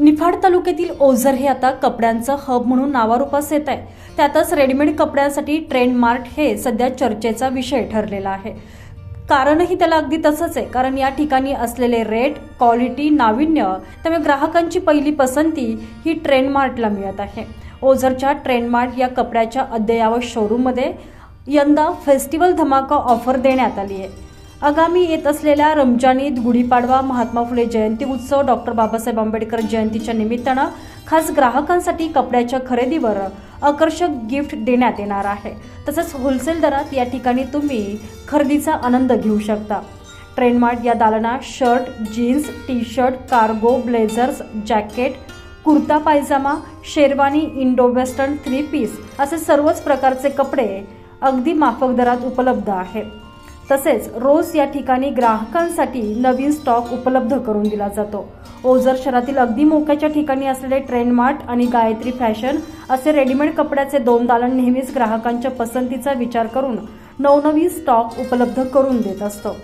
निफाड तालुक्यातील ओझर हे आता कपड्यांचं हब म्हणून नावारूपास येत आहे. त्यातच रेडीमेड कपड्यांसाठी ट्रेंड मार्ट हे सध्या चर्चेचा विषय ठरलेला आहे. कारणही त्याला अगदी तसंच आहे कारण या ठिकाणी असलेले रेट क्वालिटी नाविन्य त्यामुळे ग्राहकांची पहिली पसंती ही ट्रेंड मार्टला मिळत आहे. ओझरच्या ट्रेंड मार्ट या कपड्याच्या अद्ययावत शोरूममध्ये यंदा फेस्टिवल धमाका ऑफर देण्यात आली आहे. आगामी येत असलेल्या रमजान ईद गुढीपाडवा महात्मा फुले जयंती उत्सव डॉक्टर बाबासाहेब आंबेडकर जयंतीच्या निमित्तानं खास ग्राहकांसाठी कपड्याच्या खरेदीवर आकर्षक गिफ्ट देण्यात येणार आहे. तसंच होलसेल दरात या ठिकाणी तुम्ही खरेदीचा आनंद घेऊ शकता. ट्रेनमार्ट या दालनात shirt jeans T shirt cargo blazers jacket kurta pyjama sherwani Indo western three piece असे सर्वच प्रकारचे कपडे अगदी माफक दरात उपलब्ध आहेत. तसेच रोज या ठिकाणी ग्राहकांसाठी नवीन स्टॉक उपलब्ध करून दिला जातो. ओझर शहरातील अगदी मोक्याच्या ठिकाणी असलेले ट्रेंड मार्ट आणि गायत्री फॅशन असे रेडीमेड कपड्याचे दोन दालन नेहमीच ग्राहकांच्या पसंतीचा विचार करून नवनवीन स्टॉक उपलब्ध करून देत असतो.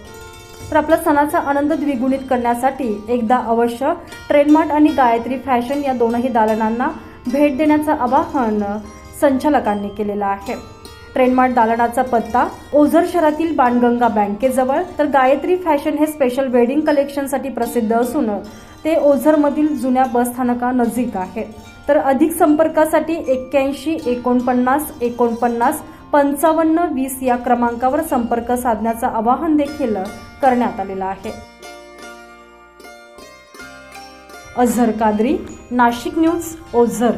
तर आपला सणाचा आनंद द्विगुणित करण्यासाठी एकदा अवश्य ट्रेंडमार्ट आणि गायत्री फॅशन या दोनही दालनांना भेट देण्याचं आवाहन संचालकांनी केलेलं आहे. ट्रेनमार्ट दालनाचा पत्ता ओझर शहरातील बाणगंगा बँकेजवळ. तर गायत्री फॅशन हे स्पेशल वेडिंग कलेक्शनसाठी प्रसिद्ध असून ते ओझरमधील जुन्या बस आहे. तर अधिक संपर्कासाठी एक्क्याऐंशी एकोणपन्नास एकोणपन्नास पंचावन्न वीस या क्रमांकावर संपर्क साधण्याचं आवाहन देखील करण्यात आलेलं आहे. अझर कादरी नाशिक न्यूज ओझर.